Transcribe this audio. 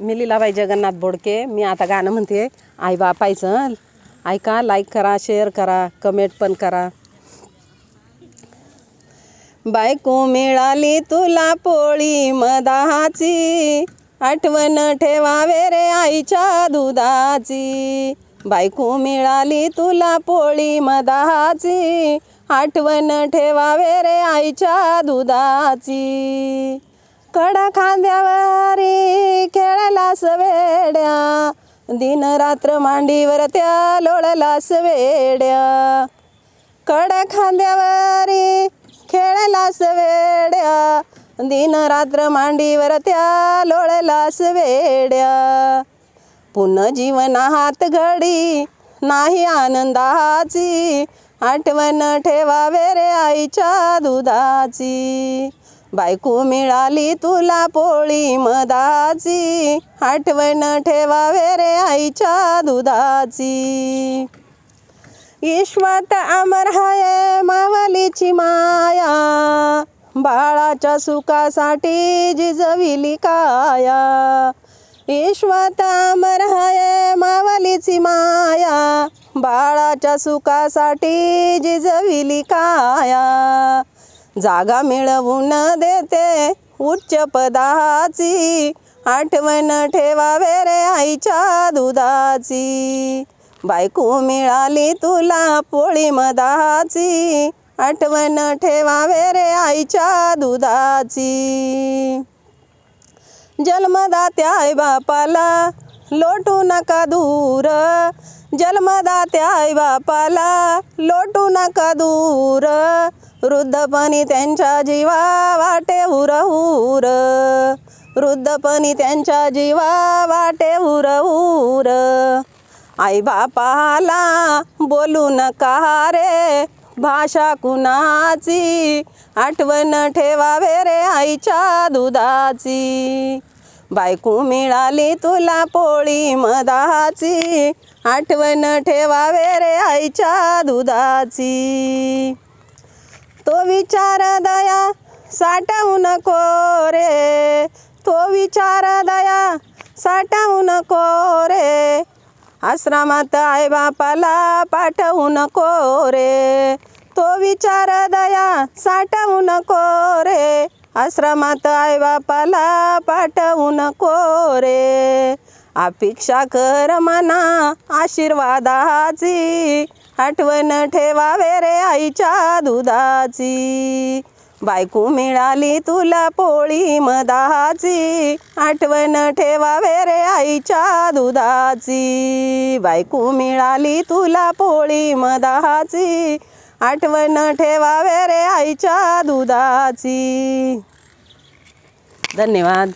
मी लिलाबाई जगन्नाथ बोडके मी आता गाणं म्हणते आई बापायचं ऐका लाईक करा शेअर करा कमेंट पण करा. बायको मिळाली तुला पोळी मदाची आठवण ठेवावे रे आईच्या दुधाची. बायको मिळाली तुला पोळी मदाची आठवण ठेवावे रे आईच्या दुधाची. कडा खांद्यावर खेळलास वेड्या. दिन रात्र मांडीवर त्या लोळलास वेड्या. कडा खांद्यावर खेळलास वेड्या. दिन रात्र मांडीवर त्या लोळलास वेड्या. पुन्हा जीवनात घडी नाही आनंदाची. आठवण ठेवावे रे आईच्या दुधाची. बायको मिळाली तुला पोळी मदाची आठवण ठेवावे रे आईच्या दुधाची. ईश्वत अमर हाय मावलीची माया. बाळाच्या सुखासाठी जिजविली काया. ईश्वत अमर हाय मावलीची माया. बाळाच्या सुखासाठी जिजविली काया. जागा मिळवून देते उच्च पदाची. आठवण ठेवावे रे आईच्या दुधाची. बायको मिळाली तुला पोळी मदाची आठवण ठेवावे रे आईच्या दुधाची. जन्मदात्या आई बापाला लोटू नका दूर. जन्मदात्या आई बापाला लोटू नका दूर. वृद्धपणी त्यांच्या जीवा वाटे उर उर. वृद्धपणी त्यांच्या जीवा वाटे उर उर. आई बापाला बोलू नका रे? भाषा कुणाची? आठवण ठेवावे रे आईच्या दुधाची. बायको मिळाली तुला पोळी मदाची आठवण ठेवावे रे आईच्या दुधाची. तो विचार दया साठवू नको रे. तो विचार दया साठवू नको रे. आश्रमात आई बापाला पाठवू नको रे. तो विचार दया साठवू नको रे. आश्रमात आई बापाला पाठवू नको रे. अपेक्षा कर मना आशीर्वादाची. आठवण ठेवावे रे आईच्या दुधाची. बायको मिळाली तुला पोळी मदाची आठवण ठेवावे रे आईच्या दुधाची. बायको मिळाली तुला पोळी मदाची आठवण ठेवावे रे आईच्या दुधाची. धन्यवाद.